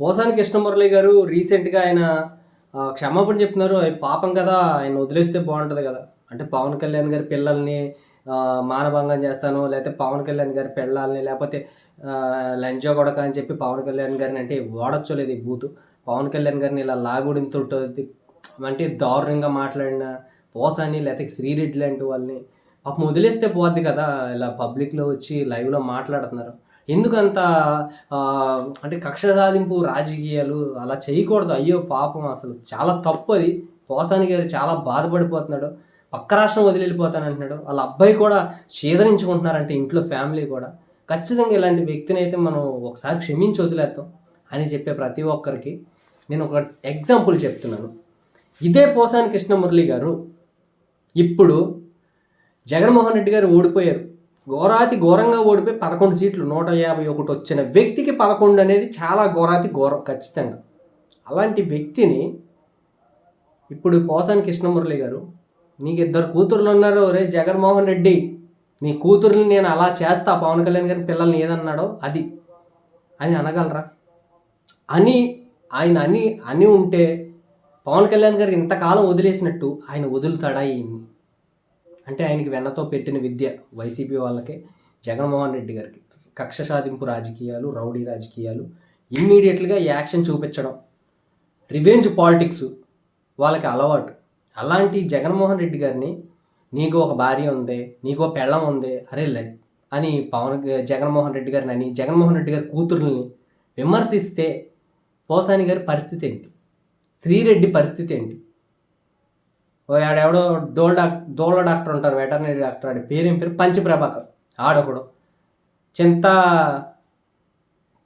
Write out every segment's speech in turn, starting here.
పోసాని కృష్ణమురళి గారు రీసెంట్గా ఆయన క్షమాపణ చెప్తున్నారు. పాపం కదా ఆయన వదిలేస్తే బాగుంటుంది కదా. అంటే పవన్ కళ్యాణ్ గారి పిల్లల్ని మానభంగం చేస్తాను లేకపోతే పవన్ కళ్యాణ్ గారి పిల్లల్ని లేకపోతే లంచో కొడక అని చెప్పి పవన్ కళ్యాణ్ గారిని అంటే వాడచ్చలేదు ఈ బూతు. పవన్ కళ్యాణ్ గారిని ఇలా లాగుడింతో అంటే దారుణంగా మాట్లాడిన పోసాని లేకపోతే శ్రీరెడ్డి లాంటి వాళ్ళని. పాపం వదిలేస్తే పోద్ది కదా ఇలా పబ్లిక్లో వచ్చి లైవ్లో మాట్లాడుతున్నారు. ఎందుకంత అంటే కక్ష సాధింపు రాజకీయాలు అలా చేయకూడదు. అయ్యో పాపం అసలు. చాలా తప్పు అది. పోసాని గారు చాలా బాధపడిపోతున్నాడు. పక్క రాష్ట్రం వదిలి వెళ్ళిపోతాను అంటున్నాడు వాళ్ళ అబ్బాయి కూడా ఛేదరించుకుంటున్నారంటే ఇంట్లో ఫ్యామిలీ కూడా. ఖచ్చితంగా ఇలాంటి వ్యక్తిని అయితే మనం ఒకసారి క్షమించి వదిలేస్తాం అని చెప్పే ప్రతి ఒక్కరికి నేను ఒక ఎగ్జాంపుల్ చెప్తున్నాను. ఇదే పోసాని కృష్ణమురళి గారు ఇప్పుడు జగన్మోహన్ రెడ్డి గారు ఓడిపోయారు. ఘోరాతి ఘోరంగా ఓడిపోయి పదకొండు సీట్లు నూట యాభై ఒకటి వచ్చిన వ్యక్తికి పదకొండు అనేది చాలా ఘోరాతి ఘోరం ఖచ్చితంగా. అలాంటి వ్యక్తిని ఇప్పుడు పోసాని కృష్ణమురళి గారు నీకు ఇద్దరు కూతుర్లు ఉన్నారు రే జగన్మోహన్ రెడ్డి నీ కూతుర్ని నేను అలా చేస్తా పవన్ కళ్యాణ్ గారి పిల్లల్ని ఏదన్నాడో అది అని అనగలరా? అని ఆయన అని అని ఉంటే పవన్ కళ్యాణ్ గారు ఇంతకాలం వదిలేసినట్టు ఆయన వదులుతాడా ఈయన్ని? అంటే ఆయనకి వెన్నతో పెట్టిన విద్య వైసీపీ వాళ్ళకే జగన్మోహన్ రెడ్డి గారికి. కక్ష సాధింపు రాజకీయాలు రౌడీ రాజకీయాలు ఇమ్మీడియట్గా యాక్షన్ చూపించడం రివెంజ్ పాలిటిక్స్ వాళ్ళకి అలవాటు. అలాంటి జగన్మోహన్ రెడ్డి గారిని నీకు ఒక భార్య ఉంది నీకు ఒక పెళ్ళం ఉంది అరే లే అని పవన్ జగన్మోహన్ రెడ్డి గారిని అని జగన్మోహన్ రెడ్డి గారి కూతుర్ని విమర్శిస్తే పోసాని గారి పరిస్థితి ఏంటి? శ్రీరెడ్డి పరిస్థితి ఏంటి? ఆడెవడో డోల్ డాక్ డోళ్ళ డాక్టర్ ఉంటారు వెటర్నరీ డాక్టర్ ఆడి పేరేం పేరు? పంచి ప్రభాకర్. ఆడొకడు. చింత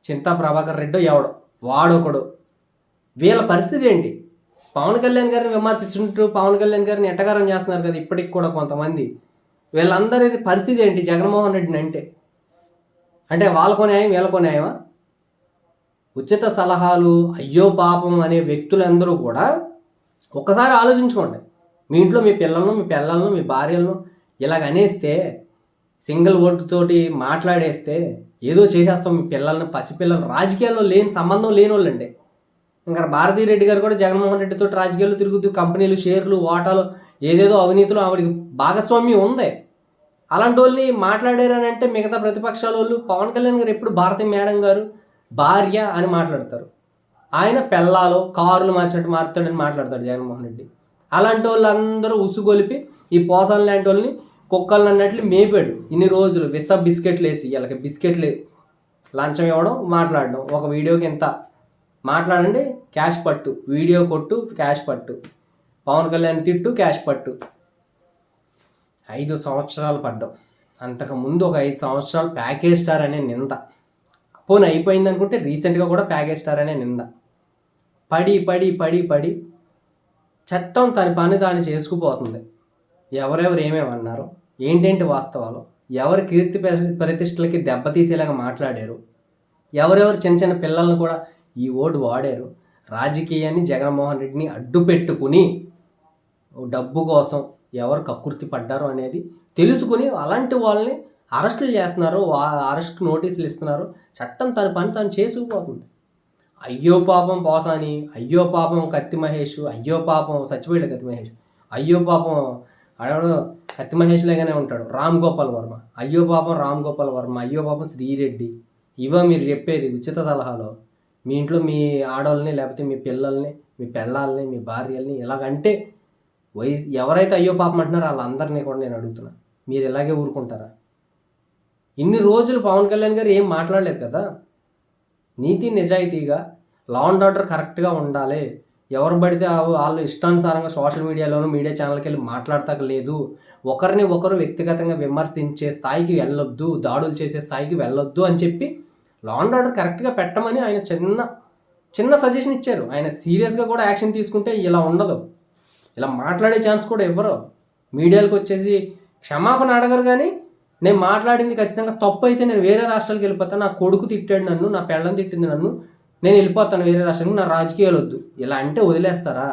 చింతా ప్రభాకర్ రెడ్డి ఎవడో? వాడొకడు. వీళ్ళ పరిస్థితి ఏంటి? పవన్ కళ్యాణ్ గారిని విమర్శించుంటూ పవన్ కళ్యాణ్ గారిని ఎట్టగారం చేస్తున్నారు కదా ఇప్పటికి కూడా కొంతమంది. వీళ్ళందరి పరిస్థితి ఏంటి? జగన్మోహన్ రెడ్డిని అంటే? అంటే వాళ్ళకో న్యాయం వీళ్ళకో న్యాయమా? ఉచిత సలహాలు అయ్యో పాపం అనే వ్యక్తులందరూ కూడా ఒకసారి ఆలోచించుకోండి. మీ ఇంట్లో మీ పిల్లలను మీ పిల్లలను మీ భార్యలను ఇలాగ అనేస్తే సింగిల్ ఓటుతోటి మాట్లాడేస్తే ఏదో చేసేస్తాం మీ పిల్లల్ని పసిపిల్లలు రాజకీయాల్లో లేని సంబంధం లేని వాళ్ళండి ఇంకా భారతీ రెడ్డి గారు కూడా జగన్మోహన్ రెడ్డితో రాజకీయాలు తిరుగుతూ కంపెనీలు షేర్లు వాటాలు ఏదేదో అవినీతిలో ఆవిడికి భాగస్వామ్యం ఉంది. అలాంటి వాళ్ళని మాట్లాడారని అంటే మిగతా ప్రతిపక్షాల వాళ్ళు పవన్ కళ్యాణ్ గారు ఎప్పుడు భారతి మేడం గారు భార్య అని మాట్లాడతారు. ఆయన పెళ్ళాలో కారులు మార్చినట్టు మారుతాడని మాట్లాడతాడు జగన్మోహన్ రెడ్డి. అలాంటి వాళ్ళందరూ ఉసుగొలిపి ఈ పోసాలు లాంటి వాళ్ళని కుక్కలు అన్నట్లు మేపాడు. ఇన్ని రోజులు విస బిస్కెట్లు వేసి వీళ్ళకి బిస్కెట్లు లంచం ఇవ్వడం మాట్లాడడం. ఒక వీడియోకి ఎంత మాట్లాడండి క్యాష్ పట్టు. వీడియో కొట్టు క్యాష్ పట్టు. పవన్ కళ్యాణ్ తిట్టు క్యాష్ పట్టు. ఐదు సంవత్సరాలు పడ్డాం. అంతకు ముందు ఒక ఐదు సంవత్సరాలు ప్యాకేజ్ స్టార్ అనే నింద. పోనీ అయిపోయింది అనుకుంటే రీసెంట్గా కూడా ప్యాకేజ్ స్టార్ అనే నింద. పడి పడి పడి పడి చట్టం తన పని దాన్ని చేసుకుపోతుంది. ఎవరెవరు ఏమేమి అన్నారు? ఏంటేంటి వాస్తవాలు? ఎవరి కీర్తి ప్రతిష్టలకి దెబ్బతీసేలాగా మాట్లాడారు? ఎవరెవరు చిన్న చిన్న పిల్లల్ని కూడా ఈ ఓటు వాడారు? రాజకీయాన్ని జగన్మోహన్ రెడ్డిని అడ్డు పెట్టుకుని డబ్బు కోసం ఎవరు కక్కుర్తి పడ్డారు అనేది తెలుసుకుని అలాంటి వాళ్ళని అరెస్టులు చేస్తున్నారు వా- అరెస్ట్ నోటీసులు ఇస్తున్నారు. చట్టం తన పని తాను చేసుకుపోతుంది. అయ్యో పాపం పోసాని అయ్యో పాపం కత్తి మహేష్ అయ్యో పాపం సచ్చిపోయాడు కత్తి మహేష్ అయ్యో పాపం ఆడవాడు కత్తి మహేష్ లాగానే ఉంటాడు రామ్ గోపాల్ వర్మ. అయ్యో పాపం రామ్ గోపాల్ వర్మ అయ్యో పాపం శ్రీరెడ్డి. ఇవో మీరు చెప్పేది ఉచిత సలహాలో మీ ఇంట్లో మీ ఆడవాళ్ళని లేకపోతే మీ పిల్లల్ని మీ పిల్లల్ని మీ భార్యల్ని ఇలాగంటే వయసు ఎవరైతే అయ్యో పాపం అంటున్నారో వాళ్ళందరినీ కూడా నేను అడుగుతున్నా. మీరు ఇలాగే ఊరుకుంటారా? ఇన్ని రోజులు పవన్ కళ్యాణ్ గారు ఏం మాట్లాడలేదు కదా? నీతి నిజాయితీగా లా అండ్ ఆర్డర్ కరెక్ట్గా ఉండాలి. ఎవరు పడితే వాళ్ళు ఇష్టానుసారంగా సోషల్ మీడియాలోనూ మీడియా ఛానల్కి వెళ్ళి మాట్లాడతాక లేదు ఒకరిని ఒకరు వ్యక్తిగతంగా విమర్శించే స్థాయికి వెళ్ళొద్దు దాడులు చేసే స్థాయికి వెళ్ళొద్దు అని చెప్పి లా అండ్ ఆర్డర్ కరెక్ట్గా పెట్టమని ఆయన చిన్న చిన్న సజెషన్ ఇచ్చారు. ఆయన సీరియస్గా కూడా యాక్షన్ తీసుకుంటే ఇలా ఉండదు. ఇలా మాట్లాడే ఛాన్స్ కూడా ఇవ్వరు. మీడియాలకు వచ్చేసి క్షమాపణ అడగరు కానీ నేను మాట్లాడింది ఖచ్చితంగా తప్పు అయితే నేను వేరే రాష్ట్రాలకు వెళ్ళిపోతాను నా కొడుకు తిట్టాడు నన్ను నా పెళ్ళం తిట్టింది నన్ను. నేను వెళ్ళిపోతాను వేరే రాష్ట్రానికి నా రాజకీయాలు వద్దు. ఇలా అంటే వదిలేస్తారా?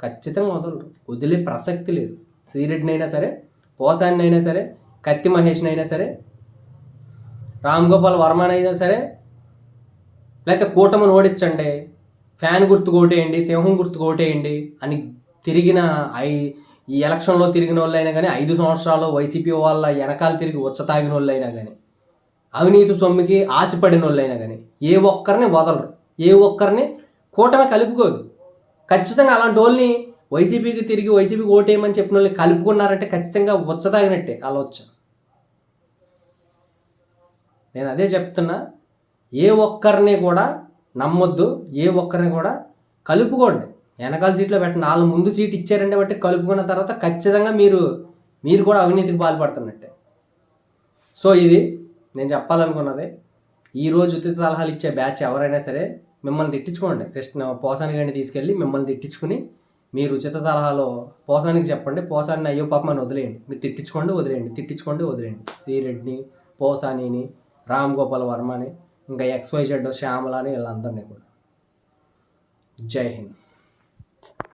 ఖచ్చితంగా వదలరు. వదిలే ప్రసక్తి లేదు. శ్రీరెడ్డిని అయినా సరే పోసాన్ని అయినా సరే కత్తి మహేష్ని అయినా సరే రామ్ గోపాల్ వర్మని అయినా సరే లేకపోతే కూటమిని ఓడించండి. ఫ్యాన్ గుర్తు కోటేయండి సింహం గుర్తు కోటేయండి అని తిరిగిన ఐ ఈ ఎలక్షన్లో తిరిగిన వాళ్ళైనా కానీ ఐదు సంవత్సరాలు వైసీపీ వాళ్ళ వెనకాల తిరిగి ఉచ్చ తాగిన వాళ్ళైనా కానీ అవినీతి సొమ్మికి ఆశపడిన వాళ్ళైనా కానీ ఏ ఒక్కరిని వదలరు. ఏ ఒక్కరిని కూటమి కలుపుకోదు. ఖచ్చితంగా అలాంటి వాళ్ళని వైసీపీకి తిరిగి వైసీపీకి ఓటేయమని చెప్పిన వాళ్ళు కలుపుకున్నారంటే ఖచ్చితంగా ఉచ్చ తాగినట్టే అలా వచ్చా నేను అదే చెప్తున్నా ఏ ఒక్కరిని కూడా నమ్మొద్దు ఏ ఒక్కరిని కూడా కలుపుకోండి. వెనకాల సీట్లో పెట్టండి వాళ్ళు ముందు సీట్ ఇచ్చారంటే బట్టి కలుపుకున్న తర్వాత ఖచ్చితంగా మీరు మీరు కూడా అవినీతికి పాల్పడుతున్నట్టే. సో ఇది నేను చెప్పాలనుకున్నది. ఈరోజు ఉచిత సలహాలు ఇచ్చే బ్యాచ్ ఎవరైనా సరే మిమ్మల్ని తిట్టించుకోండి. కృష్ణ పోసాని గారిని తీసుకెళ్ళి మిమ్మల్ని తిట్టించుకుని మీరు ఉచిత సలహాలో పోసానికి చెప్పండి. పోసాని అయ్యో పాపం అని వదిలేయండి. మీరు తిట్టించుకోండి వదిలేయండి. తిట్టించుకోండి వదిలేయండి. శ్రీరెడ్డిని పోసానిని రామ్ గోపాల్ వర్మని ఇంకా ఎక్స్వై జెడ్ శ్యామల అని వీళ్ళందరినీ కూడా. జై హింద్.